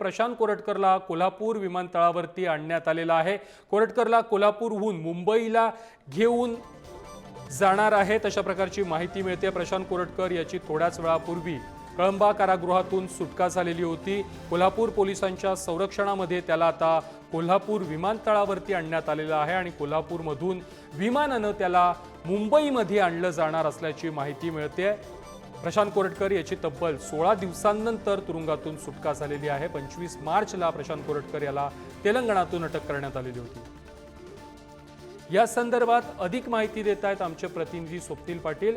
प्रशांत कोरटकरला कोल्हापूर विमानतळावरती आणण्यात आलेला आहे. कोरटकरला कोल्हापूरहून मुंबईला घेऊन जाणार आहेत अशा प्रकारची माहिती मिळते. प्रशांत कोरटकर याची थोड्याच वेळापूर्वी कळंबा कारागृहातून सुटका झालेली होती. कोल्हापूर पोलिसांच्या संरक्षणामध्ये त्याला आता कोल्हापूर विमानतळावरती आणण्यात आलेलं आहे आणि कोल्हापूरमधून विमानानं त्याला मुंबईमध्ये आणलं जाणार असल्याची माहिती मिळते. प्रशांत कोरटकर याची तब्बल सोळा दिवसांनंतर तुरुंगातून सुटका झालेली आहे. पंचवीस मार्चला प्रशांत कोरटकर याला तेलंगणातून अटक करण्यात आलेली होती. या संदर्भात अधिक माहिती देत आहेत आमचे प्रतिनिधी स्वप्नील पाटील.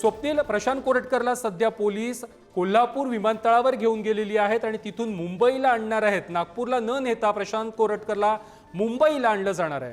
स्वप्नील प्रशांत कोरटकरला सध्या पोलीस कोल्हापूर विमानतळावर घेऊन गेलेली आहेत आणि तिथून मुंबईला आणणार आहेत. नागपूरला न नेता प्रशांत कोरटकरला मुंबईला आणलं जाणार आहे.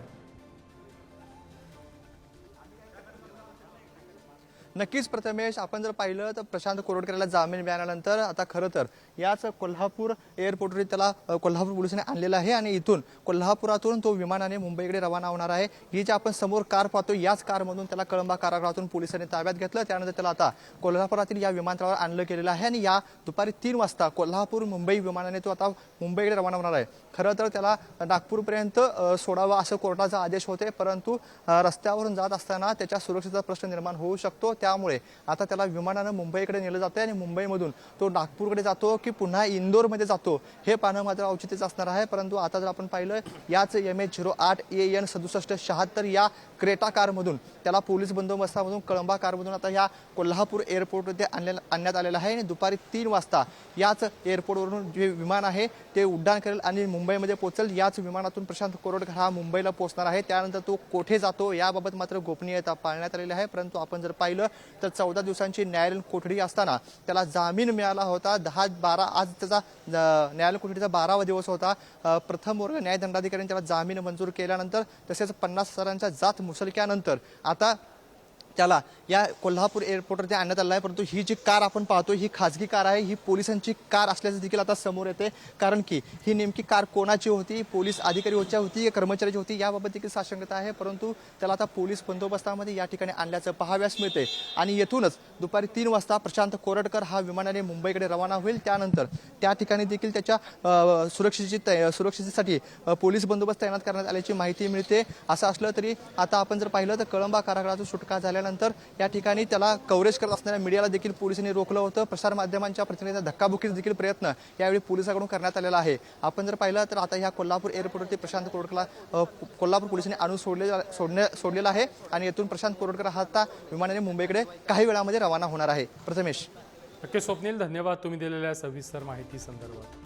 नक्कीच प्रथमेश आपण जर पाहिलं तर प्रशांत कोरोडकरला जामीन मिळाल्यानंतर आता खरं तर याच कोल्हापूर एअरपोर्टवर त्याला कोल्हापूर पोलिसांनी आणलेलं आहे आणि इथून कोल्हापुरातून तो विमानाने मुंबईकडे रवाना होणार आहे. ही जी आपण समोर कार पाहतो याच कारमधून त्याला कळंबा कारागृहातून पोलिसांनी ताब्यात घेतलं. त्यानंतर त्याला आता कोल्हापुरातील या विमानतळावर आणलं गेलेलं आहे आणि या दुपारी तीन वाजता कोल्हापूर मुंबई विमानाने तो आता मुंबईकडे रवाना होणार आहे. खरं तर त्याला नागपूरपर्यंत सोडावं सोडावा असं कोर्टाचा आदेश होते. परंतु रस्त्यावरून जात असताना त्याच्या सुरक्षेचा प्रश्न निर्माण होऊ शकतो. त्यामुळे आता त्याला विमानानं मुंबईकडे नेलं जातं आणि मुंबईमधून तो नागपूरकडे जातो की पुन्हा इंदोरमध्ये जातो हे पाहणं मात्र औचित्यच असणार आहे. परंतु आता जर आपण पाहिलं याच एम एच झिरो आठ ए एन सदुसष्ट शहात्तर या क्रेटा कारमधून त्याला पोलीस बंदोबस्तामधून कळंबा कारमधून आता या कोल्हापूर एअरपोर्टमध्ये आणले आणण्यात आलेलं आहे. आणि दुपारी तीन वाजता याच एअरपोर्टवरून जे विमान आहे ते उड्डाण करेल आणि मुंबई मुंबईमध्ये पोहोचेल. याच विमानातून प्रशांत कोरोडकर हा मुंबईला पोहोचणार आहे. त्यानंतर तो कोठे जातो याबाबत मात्र गोपनीयता पाळण्यात आलेली आहे. परंतु आपण जर पाहिलं तर चौदा दिवसांची न्यायालयीन कोठडी असताना त्याला जामीन मिळाला होता. दहा बारा आज त्याचा न्यायालयीन कोठडीचा बारावा दिवस होता. प्रथम वर्ग न्यायदंडाधिकाऱ्यांनी त्याला जामीन मंजूर केल्यानंतर तसेच पन्नास हजारांच्या जात मुसलक्यानंतर आता त्याला या कोल्हापूर एअरपोर्टवरती आणण्यात आलं आहे. परंतु ही जी कार आपण पाहतो ही खाजगी कार आहे. ही पोलिसांची कार असल्याचं देखील आता समोर येते कारण की ही नेमकी कार कोणाची होती? पोलीस अधिकारी होत्या होती या कर्मचाऱ्याची होती? याबाबत देखील साशंकता आहे. परंतु त्याला आता पोलीस बंदोबस्तामध्ये या ठिकाणी आणल्याचं पाहाव्यास मिळते आणि येथूनच दुपारी तीन वाजता प्रशांत कोरडकर हा विमानाने मुंबईकडे रवाना होईल. त्यानंतर त्या ठिकाणी देखील त्याच्या सुरक्षेची सुरक्षेसाठी पोलीस बंदोबस्त तैनात करण्यात आल्याची माहिती मिळते. असं असलं तरी आता आपण जर पाहिलं तर कळंबा कारागृहातून सुटका झाल्यानंतर या ठिकाणी त्याला कव्हरेज करत असणाऱ्या मीडियाला देखील पोलिसांनी रोखलं होतं. प्रसारमाध्यमांच्या प्रतिनिधीचा धक्काबुक्कीचा देखील प्रयत्न यावेळी पोलिसांकडून करण्यात आलेला आहे. आपण जर पाहिलं तर आता ह्या कोल्हापूर एअरपोर्टवरती प्रशांत कोरडकला कोल्हापूर पोलिसांनी आणून सोडले सोडणे सोडलेलं आहे आणि येथून प्रशांत कोरडकर हा आता विमानाने मुंबईकडे काही वेळामध्ये रवाना होणार आहे. प्रथमेश. नक्की स्वप्नील धन्यवाद तुम्ही दिलेल्या सविस्तर माहिती संदर्भात.